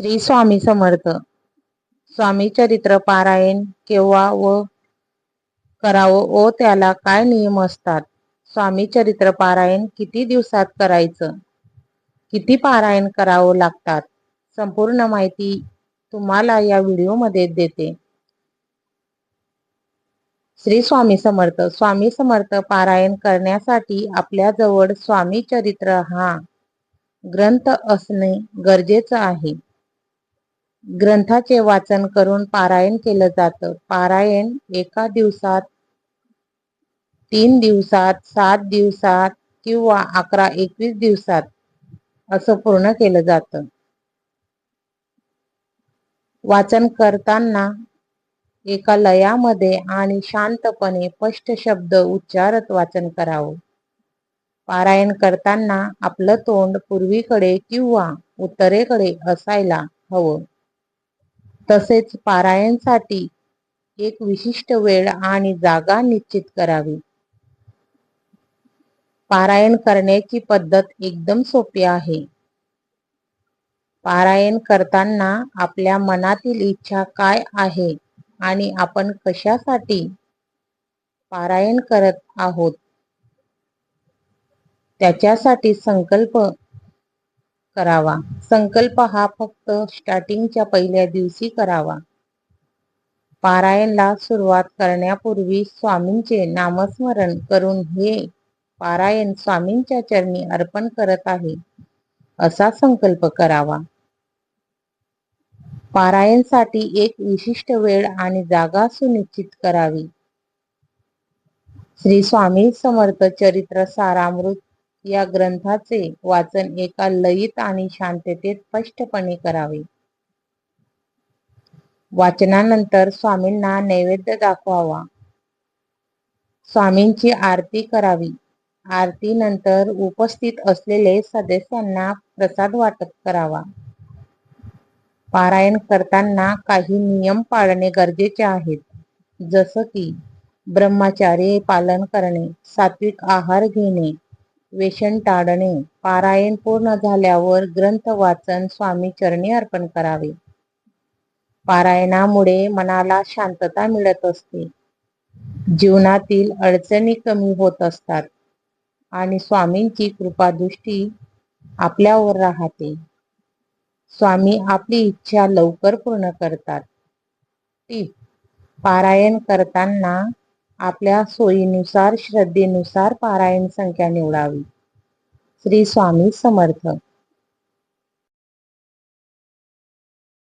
श्री स्वामी समर्थ. स्वामी चरित्र पारायण केव्हा व करावं व त्याला काय नियम असतात? स्वामी चरित्र पारायण किती दिवसात करायचं? किती पारायण करावं लागतात? संपूर्ण माहिती तुम्हाला या व्हिडिओमध्ये देते. श्री स्वामी समर्थ. स्वामी समर्थ पारायण करण्यासाठी आपल्याजवळ स्वामी चरित्र हा ग्रंथ असणे गरजेचं आहे. ग्रंथाचे वाचन करून पारायण केलं जातं. पारायण एका दिवसात तीन दिवसात सात दिवसात किंवा अकरा एकवीस दिवसात असं पूर्ण केलं जातं. वाचन करताना एका लयामध्ये आणि शांतपणे स्पष्ट शब्द उच्चारत वाचन करावं. पारायण करताना आपलं तोंड पूर्वीकडे किंवा उत्तरेकडे असायला हवं. तसेच पारायणसाठी एक विशिष्ट वेळ आणि जागा निश्चित करावी. पारायण करण्याची पद्धत एकदम सोपी आहे. पारायण करताना आपल्या मनातील इच्छा काय आहे आणि आपण कशासाठी पारायण करत आहोत? त्याच्यासाठी संकल्प करावा. संकल्प हा फक्त स्टार्टिंगच्या पहिल्या दिवशी करावा. पारायणला सुरुवात करण्यापूर्वी स्वामींचे नामस्मरण करून हे पारायण स्वामींच्या चरणी अर्पण करत आहे. असा संकल्प करावा. पारायणसाठी एक विशिष्ट वेळ आणि जागा सुनिश्चित करावी. श्री स्वामी समर्थ चरित्र सारामृत या ग्रंथाचे वाचन एका लयित आणि शांततेत स्पष्टपणे करावे. वाचनानंतर स्वामींना नैवेद्य दाखवावा. स्वामींची आरती करावी. आरतीनंतर उपस्थित असलेले सदस्यांना प्रसाद वाटप करावा. पारायण करताना काही नियम पाळणे गरजेचे आहेत. जसं की ब्रह्मचारी पालन करणे सात्विक आहार घेणे वेशन टाळणे पारायण पूर्ण झाल्यावर ग्रंथ वाचन स्वामी चरणी अर्पण करावे. पारायणामुळे मनाला शांतता मिळत असते. जीवनातील अडचणी कमी होत असतात आणि स्वामींची कृपादृष्टी आपल्यावर राहते. स्वामी आपली इच्छा लवकर पूर्ण करतात. टीप पारायण करताना आपल्या सोयीनुसार श्रद्धेनुसार पारायण संख्या निवडावी. श्री स्वामी समर्थ.